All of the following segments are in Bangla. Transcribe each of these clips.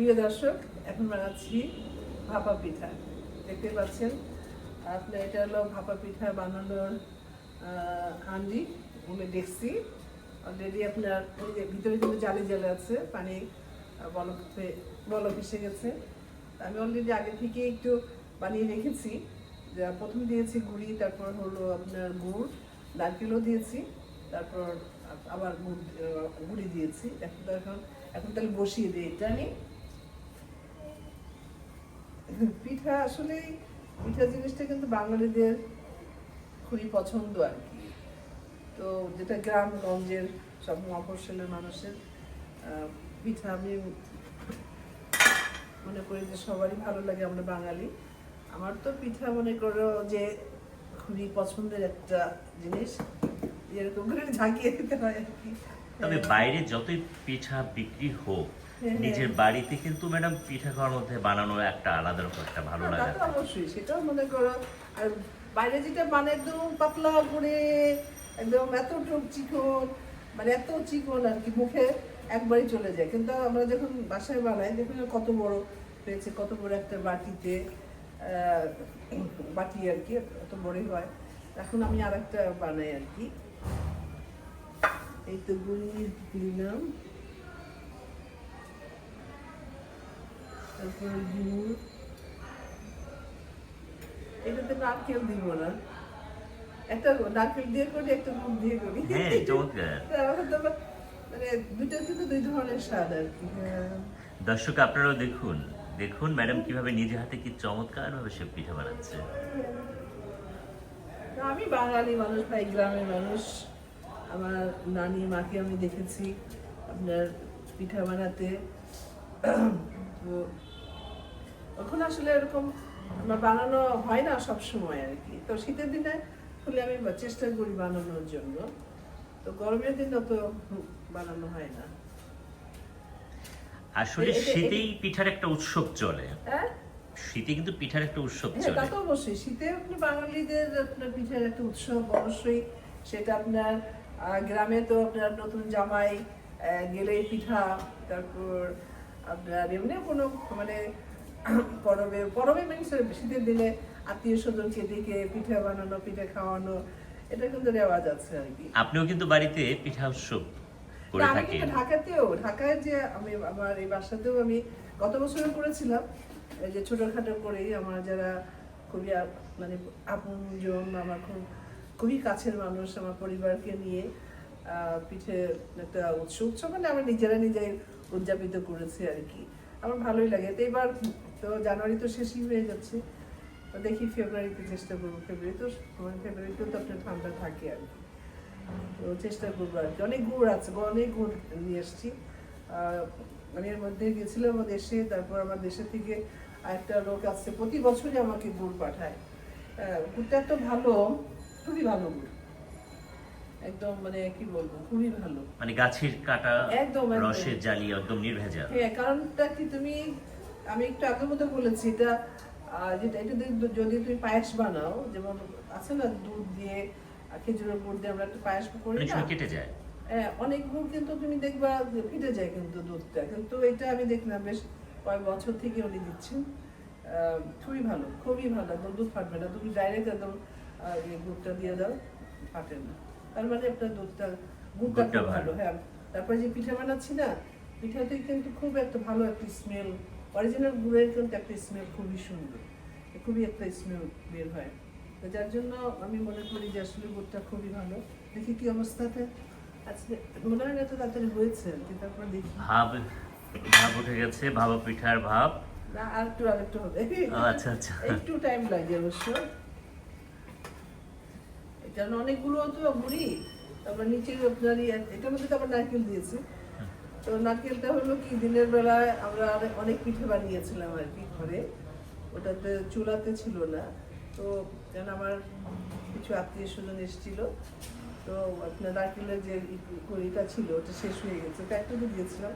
প্রিয় দর্শক এখন বানাচ্ছি ভাপা পিঠা। দেখতে পাচ্ছেন আপনার এটা হলো ভাপা পিঠা বানানোর আহ, হাঁড়ি দেখছি। অলরেডি আপনার ওই যে ভিতরে কিন্তু জালি জালে আছে পানি বলক বলক এসে গেছে। আমি অলরেডি আগে থেকে একটু বানিয়ে রেখেছি। যে প্রথম দিয়েছি গুড়ি তারপর হলো আপনার গুড় নারকেলও দিয়েছি তারপর আবার গুড় গুড়ি দিয়েছি। এখন তো এখন এখন তাহলে বসিয়ে দিই এটা আমি। পিঠা আসলে পিঠা জিনিসটা কিন্তু বাঙালিদের খুবই পছন্দ আর কি। তো যেটা গ্রামগঞ্জের সব মফস্বলের মানুষের পিঠা আমি মনে করি যে সবারই ভালো লাগে আমরা বাঙালি। আমার তো পিঠা মনে করো যে খুবই পছন্দের একটা জিনিস, এরকম করে ঝাঁকিয়ে দিতে হয় আর কি। তবে বাইরে যতই পিঠা বিক্রি হোক নিজের বাড়িতে কিন্তু ম্যাডাম পিঠা খাওয়ার মধ্যে বানানো একটা আলাদা রকম একটা ভালো লাগে তো অবশ্যই সেটাও মনে করো। আর বাইরে যেটা মানে একদম পাতলা করে একদম এত চিকন মানে এত চিকন আর কি মুখে একবারই চলে যায়। কিন্তু আমরা যখন বাসায় বানাই দেখুন কত বড় হয়েছে কত বড় একটা বাটিতে বাটি আর কি এত বড়ই হয়। এখন আমি আর একটা বানাই আর কি। এই তো গুড়ি দিলাম। তারপর গুড়। এটাতে নারকেল দিব না। একটা নারকেল দিয়ে করি একটা গুড় দিয়ে করি। হ্যাঁ চমৎকার। মানে দুইটা কিন্তু দুই ধরনের স্বাদ আর কি। দর্শক আপনারাও দেখুন। দেখুন ম্যাডাম কীভাবে নিজে হাতে কি চমৎকার ভাবে সে পিঠা বানাচ্ছে। আমি বাঙালি মানুষ ভাই গ্রামের মানুষ। আমার নানি মাকে আমি দেখেছি আপনার পিঠা বানাতে। তো এখন আসলে এরকম আমার বানানো হয় না সব সময় আর কি। তো শীতের দিনে হলে আমি চেষ্টা করি বানানোর জন্য। তো গরমের দিন অত বানানো হয় না। আসলে শীতেই পিঠার একটা উৎসব চলে। হ্যাঁ? শীতে কিন্তু পিঠার একটা উৎসব হ্যাঁ তা তো অবশ্যই। শীতে আপনি বাঙালিদের আপনার পিঠার একটা উৎসব অবশ্যই। সেটা আপনার গ্রামে তো আপনার নতুন জামাই গেলেই পিঠা তারপর আপনার এমনি কোনো মানে পরবে পরবে মানে শীতের দিনে আত্মীয় স্বজনকে ডেকে পিঠা বানানো পিঠা খাওয়ানো এটা কিন্তু রেওয়াজ আছে আর কি। আপনিও কিন্তু বাড়িতে পিঠা উৎসব করে থাকেন। ঢাকাতেও ঢাকায় যে আমি আমার এই বাসাতেও আমি গত বছরও করেছিলাম। এই যে ছোটখাটো করেই আমার যারা খুবই মানে আপনজন আমার খুব খুবই কাছের মানুষ আমার পরিবারকে নিয়ে পিঠে একটা উৎসব উৎসব মানে আমরা নিজেরা নিজেই উদযাপিত করেছি আর কি। আমার ভালোই লাগে। তো এবার তো জানুয়ারি তো শেষই হয়ে যাচ্ছে। তো দেখি ফেব্রুয়ারিতে চেষ্টা করব। ফেব্রুয়ারি তো ফেব্রুয়ারিতেও তো আপনার ঠান্ডা থাকে আর কি। তো চেষ্টা করব আর কি। অনেক গুড় আছে অনেক গুড় নিয়ে এসছি মানে এর মধ্যে গেছিলাম দেশে তারপর আমার দেশে থেকে আরেকটা লোক আছে প্রতি বছরই আমাকে গুড় পাঠায়। আহ, গুড়টা এত ভালো খুবই ভালো গুড়। একদম মানে কি বলব খুবই ভালো। মানে গাছের কাটা একদম। রসের জালি একদম নির্ভেজাল। হ্যাঁ কারণটা কি তুমি আমি একটু আগে মতো বলেছি এটা যেটা এটা যদি- তুমি পায়েস বানাও যেমন আছে না দুধ দিয়ে খেজুরের গুড় দিয়ে আমরা একটা পায়েস করি অনেক না? কেটে যায়। হ্যাঁ, অনেক গুড় কিন্তু তুমি দেখবা ফিটে যায় কিন্তু দুধটা। কিন্তু এটা আমি দেখলাম বেশ কয়েক বছর থেকে উনি দিচ্ছেন। খুবই ভালো খুবই ভালো একদম দুধ ফাটবে না। তুমি ডাইরেক্ট একদম গুড়টা দিয়ে দাও ফাটে না। তার মানে আপনার দুধটা গুড়টা খুব ভালো। হ্যাঁ। তারপরে যে পিঠা বানাচ্ছি না পিঠাতে কিন্তু খুব একটা ভালো একটা স্মেল অরিজিনাল গুড়ের কিন্তু একটা স্মেল খুবই সুন্দর খুবই একটা স্মেল বের হয়। তো যার জন্য আমি মনে করি যে আসলে গুড়টা খুবই ভালো। দেখি কি অবস্থাতে। আজকে মনে হয় না তো তাড়াতাড়ি হয়েছে আর কি তারপর দেখি। ভাব ভাব উঠে গেছে ভাবা পিঠার ভাব। না আর একটু আর একটু হবে। আচ্ছা, আচ্ছা। একটু টাইম লাগে অবশ্য। না অনেকগুলো তো গুড়ি তারপর নিচে আপনার ইয়ে- এটার মধ্যে তো আবার নারকেল দিয়েছি। তো নারকেলটা হলো কি, দিনের বেলায় আমরা অনেক- পিঠে বানিয়েছিলাম আর কি ঘরে। ওটাতে চুলাতে ছিল না। তো যেন আমার কিছু আত্মীয় স্বজন এসেছিল। তো আপনার নারকেলের যে কড়িটা ছিল, ওটা শেষ হয়ে গেছে। ওটা একটু দিয়েছিলাম।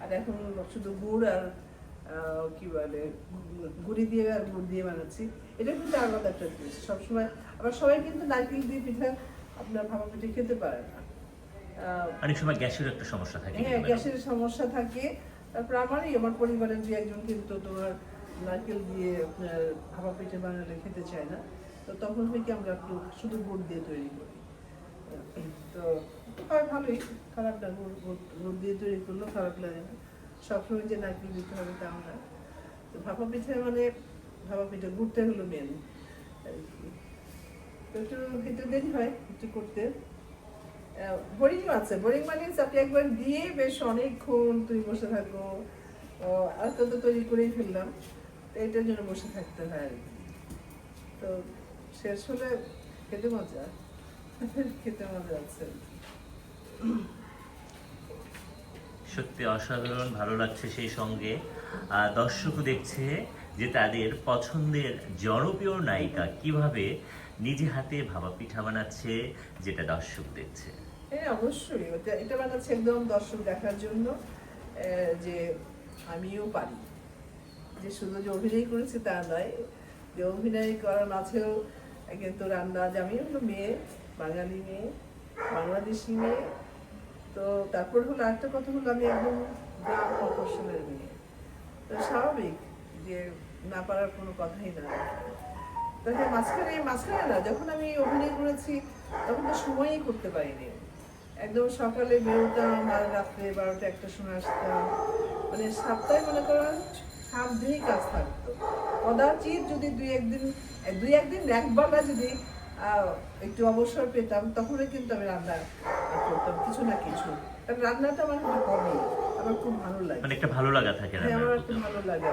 আর এখন শুধু গুড় আর কি বলে, গুড়ি দিয়ে আর গুড় দিয়ে বানাচ্ছি। এটা কিন্তু আলাদা একটা জিনিস সবসময় আবার সবাই কিন্তু নারকেল দিয়ে পিঠা আপনার ভাপা পিঠে খেতে পারে না। অনেক সময় গ্যাসের একটা সমস্যা থাকে হ্যাঁ গ্যাসের সমস্যা থাকে। তারপর আমারই আমার পরিবারের যে একজন কিন্তু তোমার নারকেল দিয়ে আপনার ভাপা পিঠে বানালে খেতে চায় না। তো তখন থেকে আমরা একটু শুধু গুড় দিয়ে তৈরি করি। তো হয় ভালোই খারাপ না গুড়- গুড় দিয়ে তৈরি করলেও খারাপ লাগে না। সবসময় যে নারকেল দিতে হবে তাও না। তো ভাপা পিঠে মানে ভাপা পিঠে গুড়টা হলো মেন তো একটু একটু দেরি হয় একটু করতে। বোরিং আছে। বোরিং মানে আপনি একবার দিয়ে বেশ অনেকক্ষণ তুই বসে থাকো। ও, তো তৈরি করেই ফেললাম। এটার জন্য বসে থাকতে হয় আর তো শেষ হলে খেতে মজা। খেতে মজা আছে। সত্যি অসাধারণ ভালো লাগছে সেই সঙ্গে। দর্শকও দেখছে। যে তাদের পছন্দের জনপ্রিয় নায়িকা কীভাবে নিজে হাতে ভাবা পিঠা বানাচ্ছে, যেটা দর্শক দেখছে। হ্যাঁ অবশ্যই। এটা বানাচ্ছে একদম দর্শক দেখার জন্য যে আমিও পারি। যে শুধু যে অভিনয় করেছি তা নয়, যে অভিনয় করার মাঝেও কিন্তু রান্না যে আমি হলো মেয়ে, বাঙালি মেয়ে, বাংলাদেশি মেয়ে। তো তারপর হলো আরেকটা কথা হলো, আমি একদম গ্রাম মফস্বলের মেয়ে। তো স্বাভাবিক। যে না পারার কোনো কথাই না। তাহলে মাঝখানে মাঝখানে না যখন আমি অভিনয় করেছি তখন তো সময়ই করতে পারিনি। একদম সকালে বেরোতাম আর রাত্রে বারোটা একটা সময় আসতাম। মানে সপ্তাহে মনে করেন সাত দিনই কাজ থাকতো। কদাচিৎ যদি দুই একদিন দুই একদিন একবার না যদি আহ, একটু অবসর পেতাম তখনই কিন্তু আমি রান্না করতাম কিছু না কিছু। কারণ রান্নাটা আমার খুব হবি আমার খুব ভালো লাগে। মানে একটা ভালো লাগা থাকে হ্যাঁ আমার। খুব ভালো লাগে।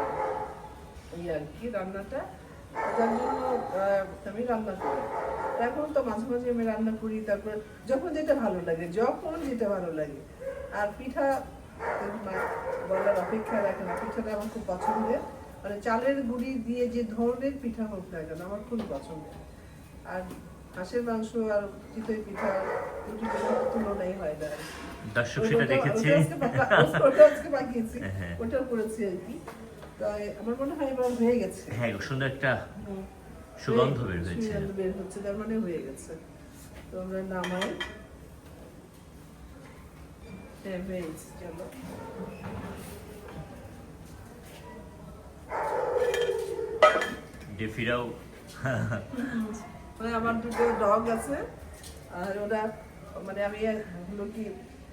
এই আর কি রান্নাটা? যার জন্য আমি রান্না করি। এখন তো মাঝে মাঝে আমি রান্না করি তারপর যখন যেটা ভালো লাগে যখন যেটা ভালো লাগে। আর পিঠা বলার অপেক্ষা রাখে না পিঠাটা আমার খুব পছন্দের। মানে চালের গুঁড়ি দিয়ে যে ধরনের পিঠা হোক না কেন আমার খুব পছন্দের। আর হাঁসের মাংস আর চিতই পিঠা রুটি পিঠার তুলনাই হয় না। দর্শক সেটা ওটা- দেখেছে। ওটা আজকে। হ্যাঁ। করেছি আর কি। আমার মনে হয় এবার হয়ে গেছে। হ্যাঁ সুন্দর একটা সুগন্ধ বের হয়েছে। সুগন্ধ বের হচ্ছে তার মানে হয়ে গেছে। তো আমরা নামাই। হ্যাঁ চলো। ডেফিরাও। মানে আমার দুটো ডগ আছে আর ওরা মানে আমি হলো কি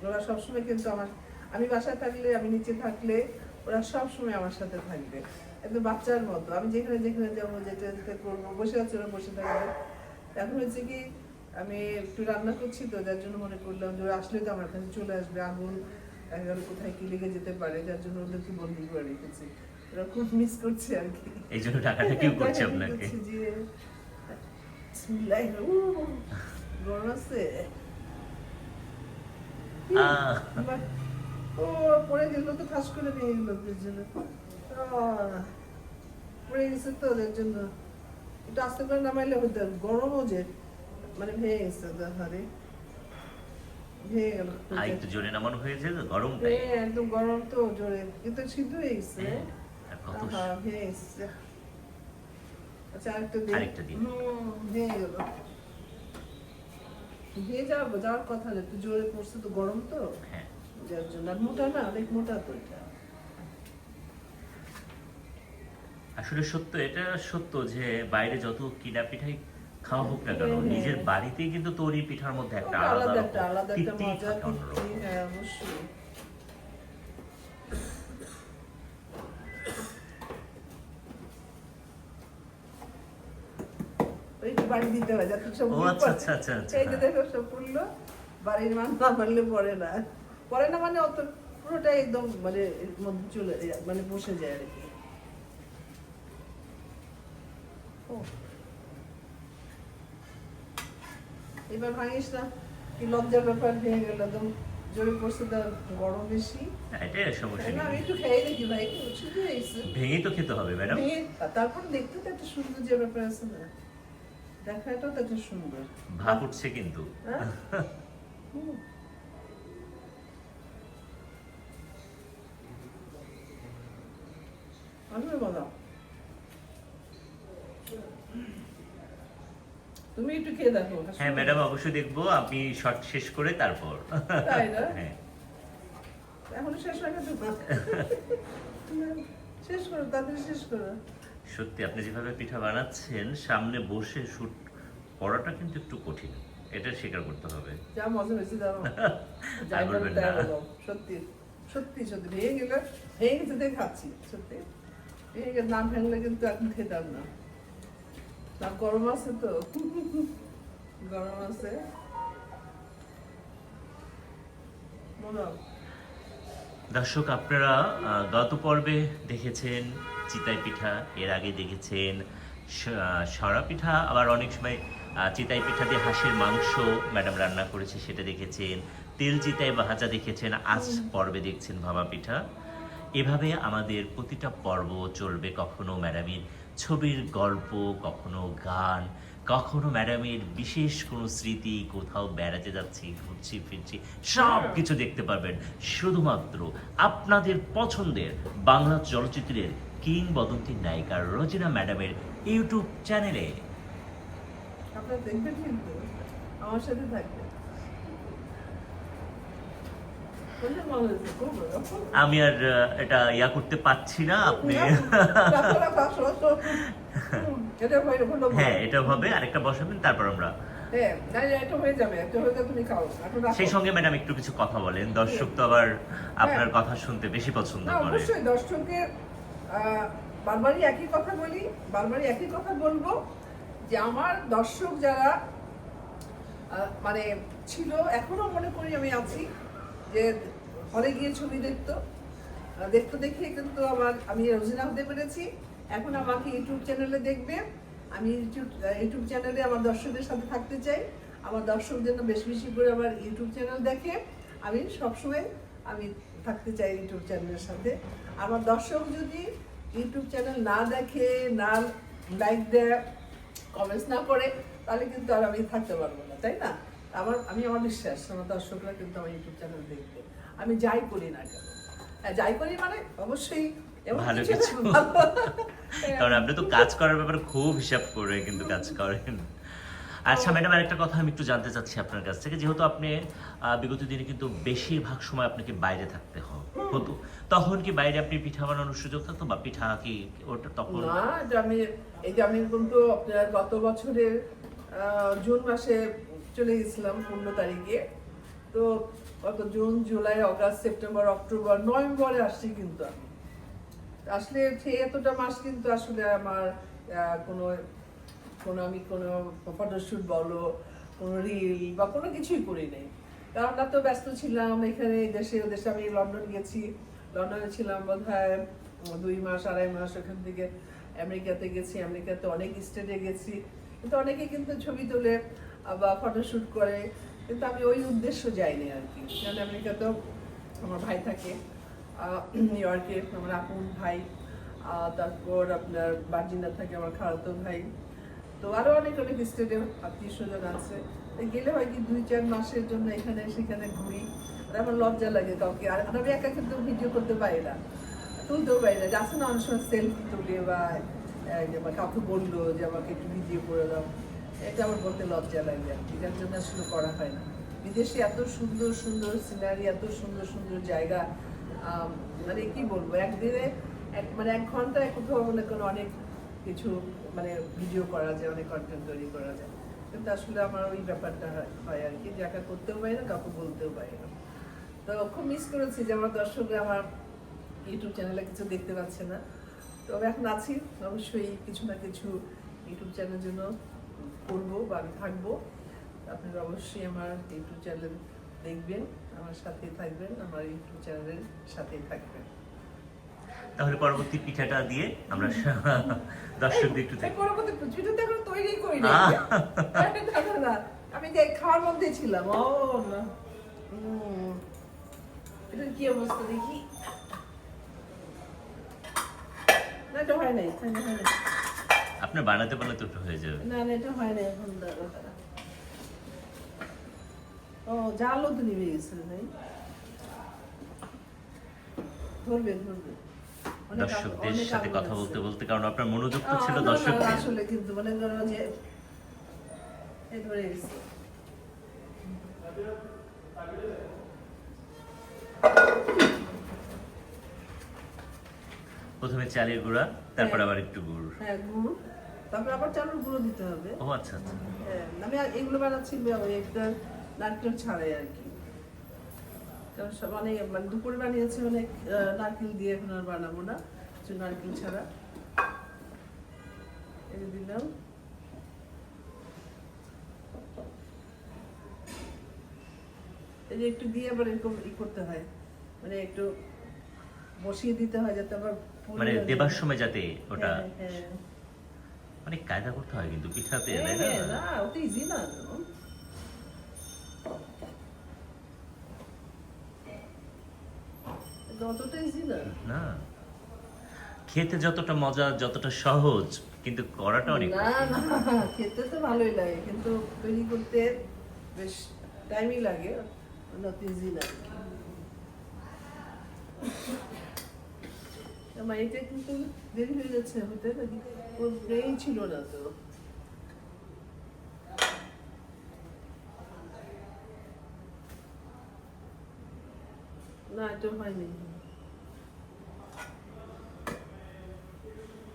ওরা সবসময় কিন্তু আমার আমি বাসায় থাকলে আমি নিচে থাকলে ওরা সবসময় আমার সাথে থাকবে। একদম বাচ্চার মতো। আমি যেখানে যেখানে যাব যেটা যেটা করব বসে আছে ওরা বসে থাকবে। এখন হচ্ছে কি আমি একটু রান্না করছি তো যার জন্য মনে করলাম যে ওরা আসলে তো আমার কাছে চলে আসবে। আগুন একেবারে কোথায় কি লেগে যেতে পারে যার জন্য ওদেরকে বন্দি করে রেখেছি। ওরা খুব মিস করছে আর কি। এই জন্য টাকাটা কেউ করছে আপনাকে। গরম আছে। ও পড়ে গেল তো খাস করে নিয়ে গেল পড়ে গেছে তো জন্য। একটু আস্তে করে নামাইলে হতো গরমও যে মানে ভেঙে গেছে হারে ভেঙে গেল। আর একটু জোরে নামানো হয়েছে তো গরমটাই হ্যাঁ, একদম গরম তো জোরে। কিন্তু সিদ্ধ হয়ে গেছে। ভেঙে গেছে। আচ্ছা, আরেকটা দিই। আরেকটা দিন। ভেঙে গেল। ভেঙে যাওয়ার যাওয়ার কথা না, একটু জোরে পড়ছে তো গরম তো। হ্যাঁ। যার জন্য আর মোটা না অনেক মোটা তো এটা। আসলে সত্য এটা সত্য যে বাইরে যত কিনা পিঠাই খাওয়া হোক না কেন হ্যাঁ, হ্যাঁ। নিজের বাড়িতেই কিন্তু তৈরি পিঠার মধ্যে একটা আলাদা আলাদা একটা মজা হ্যাঁ অবশ্যই। বাড়ি দিতে হয় যাতে সব আচ্ছা, আচ্ছা, আচ্ছা, এই যে। দেখো সব বাড়ির মান না পড়ে না। পড়ে না মানে অত পুরোটাই একদম মানে মধ্যে চলে মানে বসে যায় আর কি। ও। এবার ভাঙিস না কি লজ্জার ব্যাপার ভেঙে গেল একদম। জোরে পড়ছে তো গরম বেশি। হ্যাঁ, এটাই সমস্যা না, আমি একটু খেয়ে দেখি ভাই শুধু এসে ভেঙেই তো খেতে হবে ম্যাডাম। ভেঙে তারপর দেখতে তো একটা সুন্দর যে ব্যাপার আছে না। দেখাটাও তো একটা সুন্দর। ভাব উঠছে কিন্তু। হ্যাঁ? তুমি একটু খেয়ে দেখো হ্যাঁ ম্যাডাম অবশ্যই দেখব। আপনি শর্ট শেষ করে তারপর। তাই না? হ্যাঁ। এখনও শেষ হয়ে গেছে শেষ করো তাদের শেষ করো। সত্যি আপনি যেভাবে পিঠা বানাচ্ছেন সামনে বসে শুট করাটা কিন্তু একটু কঠিন। এটা স্বীকার করতে হবে। যা মজা হয়েছে যাই বলবেন। সত্যি সত্যি সত্যি। ভেঙে গেলে ভেঙে গেছে খাচ্ছি। সত্যি? না কিন্তু এখন খেতাম না। না গরম আছে তো। গরম আছে। দর্শক আপনারা গত পর্বে দেখেছেন চিতাই পিঠা এর আগে দেখেছেন সরা পিঠা আবার অনেক সময় চিতাই পিঠা দিয়ে হাঁসের মাংস ম্যাডাম রান্না করেছে সেটা দেখেছেন। তেল চিতাই ভাজা দেখেছেন আজ পর্বে দেখছেন ভাবা পিঠা। এভাবে আমাদের প্রতিটা পর্ব চলবে কখনো ম্যাডামের ছবির গল্প, কখনো গান, কখনো ম্যাডামের বিশেষ কোনো স্মৃতি, কোথাও বেড়াতে যাচ্ছি, ঘুরছি, ফিরছি, সব কিছু দেখতে পারবেন। শুধুমাত্র আপনাদের পছন্দের বাংলা চলচ্চিত্রের কিংবদন্তি নায়িকা রোজিনা ম্যাডামের ইউটিউব চ্যানেলে। দেখবেন কিন্তু, আমার সাথে থাকবেন কোনটা মনে হয়েছে? খুব ভালো। আমি আর এটা ইয়া করতে পারছি না, আপনি হয়ে, এটা হবে, আরেকটা বসাবেন, তারপর আমরা। সেই সঙ্গে ম্যাডাম একটু কিছু কথা বলেন দর্শক তো আবার আপনার কথা শুনতে বেশি পছন্দ করে অবশ্যই দর্শকের বারবারই একই কথা বলি, বারবারই একই কথা বলব যে আমার দর্শক যারা মানে ছিল, এখনও মনে করি আমি আছি যে হলে গিয়ে ছবি দেখতো। দেখতে দেখে কিন্তু আমার, আমি রোজিনা হতে পেরেছি। এখন আমাকে ইউটিউব চ্যানেলে দেখবে। আমি ইউটিউব ইউটিউব চ্যানেলে আমার দর্শকদের সাথে থাকতে চাই। আমার দর্শক যেন বেশি বেশি করে আমার ইউটিউব চ্যানেল দেখে। আমি সবসময় আমি থাকতে চাই ইউটিউব চ্যানেলের সাথে। আমার দর্শক যদি ইউটিউব চ্যানেল না দেখে, না লাইক দেয় কমেন্টস না করে, তাহলে কিন্তু আর আমি থাকতে পারব না, তাই না? আমার আমি আমার বিশ্বাস আমার দর্শকরা কিন্তু আমার ইউটিউব চ্যানেল দেখবে। আমি যাই করি না কেন? হ্যাঁ, যাই করি মানে অবশ্যই ভালো কিছু। কারণ আপনি তো কাজ করার ব্যাপারে খুব হিসাব করে কিন্তু কাজ করেন। আচ্ছা ম্যাডাম আরেকটা কথা আমি একটু জানতে চাচ্ছি আপনার কাছ থেকে। যেহেতু আপনি বিগত দিনে কিন্তু বেশিরভাগ সময় আপনাকে বাইরে থাকতে হতো। তখন কি বাইরে আপনি পিঠা বানানোর সুযোগ থাকতো বা পিঠা কি ওটা তখন? না আমি এই যে আমি কিন্তু আপনার গত বছরের জুন মাসে চলে গেছিলাম পনেরো তারিখে। তো গত June, July, August, September, October, নভেম্বরে আসছি কিন্তু আমি। আসলে সেই এতটা মাস কিন্তু আসলে আমার কোনো কোনো আমি কোনো ফটোশ্যুট বলো, কোনো রিল বা কোনো কিছুই করি নাই। কারণ তো ব্যস্ত ছিলাম এখানে দেশে দেশে আমি লন্ডন গেছি। লন্ডনে ছিলাম বোধ হয় দুই মাস, আড়াই মাস ওখান থেকে আমেরিকাতে গেছি। আমেরিকাতে অনেক স্টেটে গেছি। কিন্তু অনেকে কিন্তু ছবি তোলে। বা ফটোশ্যুট করে, কিন্তু আমি ওই উদ্দেশ্য যাইনি আর কি। কারণ আমেরিকাতেও আমার ভাই থাকে নিউ ইয়র্কে আমার আপন ভাই তারপর আপনার বার্জিনা থাকে আমার খালাতো ভাই। তো আরও অনেক অনেক স্টেটে আত্মীয় স্বজন আছে। তো গেলে হয় কি দুই চার মাসের জন্য এখানে সেখানে ঘুরি। আর আমার লজ্জা লাগে কাউকে। আর আমি একা কিন্তু ভিডিও করতে পারি না, তুলতেও পারি না। যাচ্ছে না অনেক সময় সেলফি তুলে বা কাউকে বলল যে আমাকে একটু ভিডিও করে দাও। এটা আমার বলতে লজ্জা লাগে যার জন্য আসলে করা হয় না। বিদেশে এত সুন্দর সুন্দর সিনারি এত সুন্দর সুন্দর জায়গা মানে কি বলব, একদিনে এক মানে এক ঘন্টায় কোথাও মনে করো অনেক কিছু মানে ভিডিও করা যায়, অনেক কন্টেন্ট তৈরি করা যায়। কিন্তু আসলে আমার ওই ব্যাপারটা হয়- আর কি একা করতেও পারি না, কাউকে বলতেও পারি না। তো খুব মিস করেছি যে আমার দর্শকরা আমার ইউটিউব চ্যানেলে কিছু দেখতে পাচ্ছে না। তবে এখন আছি, অবশ্যই কিছু না কিছু ইউটিউব চ্যানেলের জন্য করব বা আমি থাকব আপনারা অবশ্যই আমার ইউটিউব চ্যানেল দেখবেন আমার সাথেই থাকবেন আমার ইউটিউব চ্যানেলের সাথেই থাকবেন। তাহলে পরবর্তী পিঠাটা দিয়ে আমরা দর্শকদের একটু পরবর্তী পিঠা তো এখন তৈরি করি না। না। আমি যে খাওয়ার মধ্যে ছিলাম ও না এটার কি অবস্থা দেখি? না এটা হয় নাই হয় নাই, আপনার বানাতে বানাতে ওটা হয়ে যাবে। না না এটা হয় না এখন। ও জালও তো নিভে গেছে নাই ধরবে ধরবে দর্শকদের সাথে কথা বলতে বলতে কারণ আপনার মনোযোগ তো ছিল দর্শক আসলে কিন্তু মনে করো যে প্রথমে চালের গুঁড়া তারপর হ্যাঁ। আবার একটু গুড়। হ্যাঁ গুড়। তারপর আবার চালের গুঁড়ো দিতে হবে। ও আচ্ছা আচ্ছা। হ্যাঁ, আমি এগুলো বানাচ্ছি ওই একটা নারকেল ছাড়াই আর কি। কারণ সব অনেক মানে দুপুরে বানিয়েছি অনেক নারকেল দিয়ে এখন আর বানাবো না কিছু নারকেল ছাড়া। দিলাম। এই যে একটু দিয়ে আবার এরকম ই করতে হয়। মানে একটু বসিয়ে দিতে হয় যাতে আবার মানে দেবার সময় যাতে ওটা হ্যাঁ, হ্যাঁ। অনেক কায়দা করতে হয় কিন্তু পিঠাতে হ্যাঁ, তাই না? না ওটা ইজি না এটা ইজি না। না। খেতে যতটা মজা যতটা সহজ কিন্তু করাটা অনেক না না খেতে তো ভালোই লাগে কিন্তু তৈরি করতে বেশ টাইমই লাগে অত ইজি না এটা কিন্তু দেরি হয়ে যাচ্ছে হতে ওর ব্রেইন ছিল না তো। না, এটা হয়নি।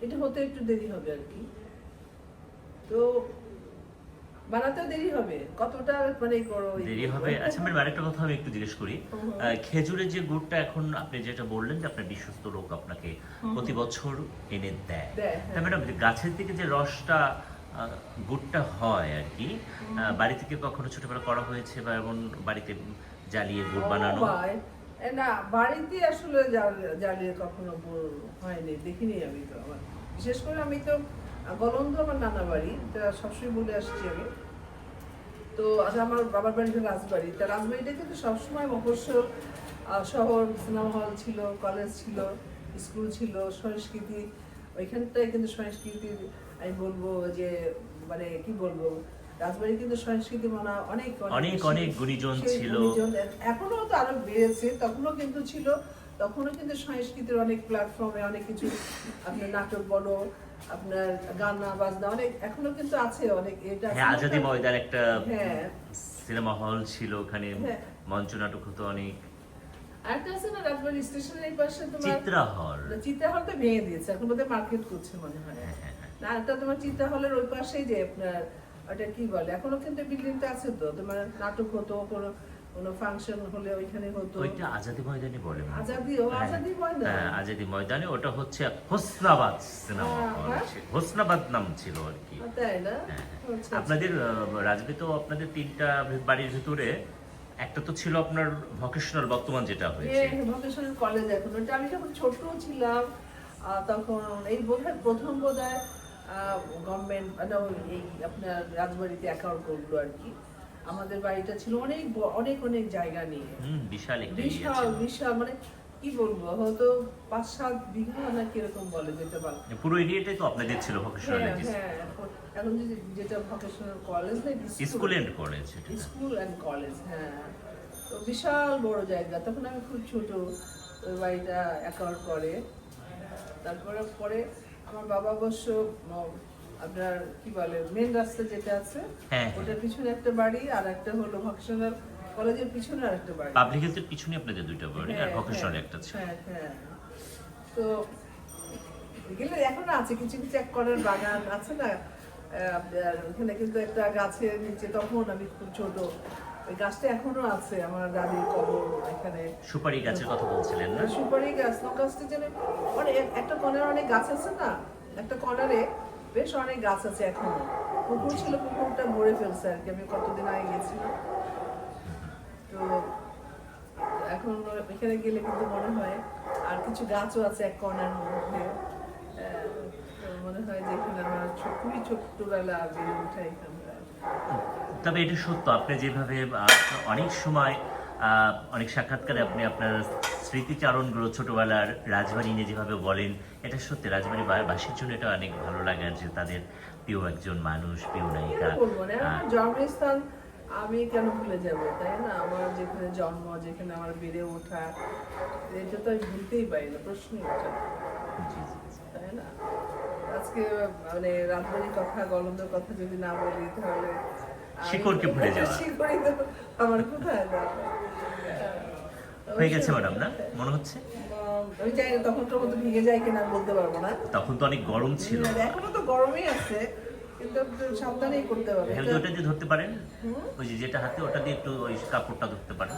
এটা হতে একটু দেরি হবে আর কি। তো বানাতেও দেরি হবে। কতটা মানে করো দেরি হবে? আচ্ছা ম্যাডাম আরেকটা কথা আমি একটু জিজ্ঞেস করি। খেজুরের যে গুড়টা এখন আপনি যেটা বললেন যে আপনার বিশ্বস্ত লোক আপনাকে প্রতি বছর এনে দেয়। হ্যাঁ। তা ম্যাডাম গাছের থেকে যে রসটা গুড়টা হয় আর কি বাড়ি থেকে কখনো ছোটবেলা করা হয়েছে বা এমন বাড়িতে জ্বালিয়ে গুড় বানানো? না বাড়িতে আসলে জ্বালিয়ে কখনো হয়নি দেখিনি আমি তো আমার বিশেষ করে আমি তো গলন্দ আমার নানা বাড়ি সবসময় বলে আসছি আমি। তো আচ্ছা আমার বাবার বাড়ি হলো রাজবাড়ি। তা রাজবাড়িটা কিন্তু সবসময় মফস্বল শহর সিনেমা হল ছিল কলেজ ছিল স্কুল ছিল সংস্কৃতি। ওইখানটায় কিন্তু সংস্কৃতির আমি বলব যে মানে কি বলব রাজবাড়ি কিন্তু সংস্কৃতি মানা অনেক অনেক, অনেক গুণীজন ছিল। এখনও তো আরও বেড়েছে তখনও কিন্তু ছিল তখনও কিন্তু সংস্কৃতির অনেক প্ল্যাটফর্মে অনেক কিছু আপনার নাটক বলো আপনার গানা বাজনা অনেক এখনও কিন্তু আছে অনেক এটা হ্যাঁ আজাদি ময়দান একটা হ্যাঁ। সিনেমা হল ছিল ওখানে হ্যাঁ। মঞ্চ নাটক হতো অনেক। আরেকটা আছে না রাজবাড়ি স্টেশনের পাশে তোমার চিত্রা হল চিত্রা হল তো ভেঙে দিয়েছে এখন বোধহয় মার্কেট করছে মনে হয়। না একটা তোমার চিত্রা হলের ওই পাশেই যে আপনার ওটা কি বলে এখনও কিন্তু বিল্ডিংটা আছে তো তোমার নাটক হতো কোনো কোনো ফাংশন হলে ওইখানে হতো। ওইটা আজাদি ময়দানে বলে মনে। আজাদি ও হ্যাঁ, আজাদি ময়দান? হ্যাঁ আজাদি ময়দানে ওটা হচ্ছে হোসনাবাদ সিনেমা হ্যাঁ, হ্যাঁ। হোসনাবাদ নাম ছিল আর কি। তাই না? হ্যাঁ। আচ্ছা, আপনাদের রাজবে তো আপনাদের তিনটা বাড়ির ভিতরে একটা তো ছিল আপনার ভকেশনাল বর্তমান যেটা হয়েছে। ভকেশনাল কলেজ এখন। ওটা আমি যখন ছোট ছিলাম তখন এই বোধহয় প্রথম বোধহয় গভর্নমেন্ট এই আপনার রাজবাড়িতে অ্যাকাউন্ট করল আর কি। আমাদের বাড়িটা ছিল অনেক অনেক অনেক জায়গা নিয়ে। বিশাল বিশাল বিশাল মানে কি বলব হয়তো পাঁচ সাত বিঘা না কীরকম বলে যেতে পারে। পুরো এরিয়াটাই তো আপনাদের ছিল ভকেশনাল হ্যাঁ হ্যাঁ এখন- যেটা ভকেশনাল কলেজ না school and college school and college হ্যাঁ। তো বিশাল বড় জায়গা তখন আমি খুব ছোট ওই বাড়িটা অ্যাকাউন্ট করে। তারপরে পরে আমার বাবা অবশ্য আপনার কি বলে মেন রাস্তা যেটা আছে হ্যাঁ, ওটার পিছনে একটা বাড়ি আর একটা হলো ভকেশনাল কলেজের পিছনে আর একটা বাড়ি। পাবলিক হেলথের পিছনে আপনাদের দুইটা বাড়ি আর হ্যাঁ, ভকেশনাল হ্যাঁ, একটা ছিল। হ্যাঁ হ্যাঁ। তো গেলে এখনও আছে কিছু কিছু এক করার বাগান আছে না আপনার ওখানে কিন্তু একটা গাছের নিচে তখন আমি খুব ছোট ওই গাছটা এখনও আছে আমার দাদির কবর এখানে। সুপারি গাছের কথা বলছিলেন না? সুপারি গাছ গাছটা যেন অনেক একটা কর্নারে অনেক গাছ আছে না একটা কর্নারে বেশ অনেক গাছ আছে এখনও। পুকুর ছিল, পুকুরটা ভরে ফেলছে আর কি। আমি কতদিন আগে গেছিলাম। তো এখন এখানে গেলে কিন্তু মনে হয় আর কিছু গাছও আছে এক কর্নার মধ্যে। মনে হয় যে এখানে আমার খুবই ছোট্টবেলা বেড়ে এখানকার। তবে এটা সত্য, আপনি যেভাবে অনেক সময় অনেক সাক্ষাৎকারে আপনি আপনার স্মৃতিচারণগুলো ছোটবেলার রাজবাড়ি নিয়ে যেভাবে বলেন এটা সত্যি রাজবাড়ি বাসীর জন্য এটা অনেক ভালো লাগে যে তাদের প্রিয় একজন মানুষ প্রিয় নায়িকা। জন্মস্থান আমি কেন ভুলে যাব তাই না? আমার যেখানে জন্ম যেখানে আমার বেড়ে ওঠা এটা তো আমি ভুলতেই পারি না প্রশ্নই ওঠে। তাই না? আজকে মানে রাজবাড়ির কথা গলন্দের কথা যদি না বলি তাহলে শিকড়কে ভুলে যাওয়া। শিকড়ই তো আমার কোথায় যাবে হয়ে গেছে ম্যাডাম না? মনে হচ্ছে? আমি জানি তখন তোর মতো যায় কিনা বলতে পারব না। তখন তো অনেক গরম ছিল। এখনও তো গরমই আছে কিন্তু সাবধানেই করতে হবে তাহলে ওটা দিয়ে ধরতে পারেন? ওই যে যেটা হাতে ওটা দিয়ে একটু ওই কাপড়টা ধরতে পারেন।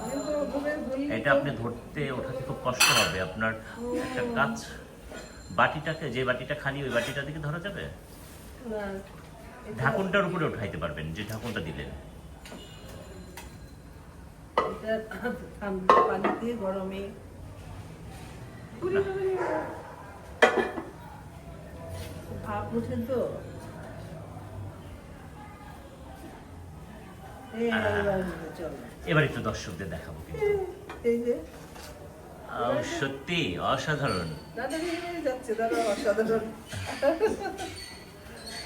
এটা আপনি ধরতে ওঠাতে খুব কষ্ট হবে। আপনার একটা কাজ বাটিটাকে যে বাটিটা খালি ওই বাটিটা দিকে ধরা যাবে? ঢাকনটার উপরে উঠাইতে পারবেন যে ঢাকনটা দিলেন। এটা ঠান্ডা পানিতে গরমে। পুরি হবে না। ভাপ উঠে তো এই এবার একটু দর্শকদের দেখাবো কিন্তু। এই যে। সত্যি অসাধারণ। যাচ্ছে দাদা অসাধারণ।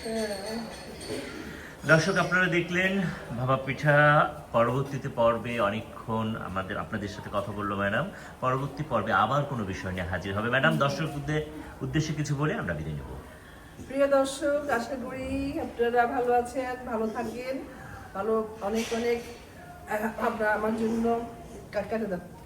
হ্যাঁ। দর্শক, আপনারা দেখলেন ভাবা পিঠা পরবর্তীতে পর্বে অনেকক্ষণ আমাদের আপনাদের সাথে কথা বলল ম্যাডাম। পরবর্তী পর্বে আবার কোনো বিষয় নিয়ে হাজির হবে ম্যাডাম। দর্শকদের উদ্দেশ্যে কিছু বলে আমরা বিদায় নেব। প্রিয় দর্শক, আশা করি আপনারা ভালো আছেন, ভালো থাকেন। ভালো, অনেক অনেক আমরা আমার জন্য কাটে দাও। আচ্ছা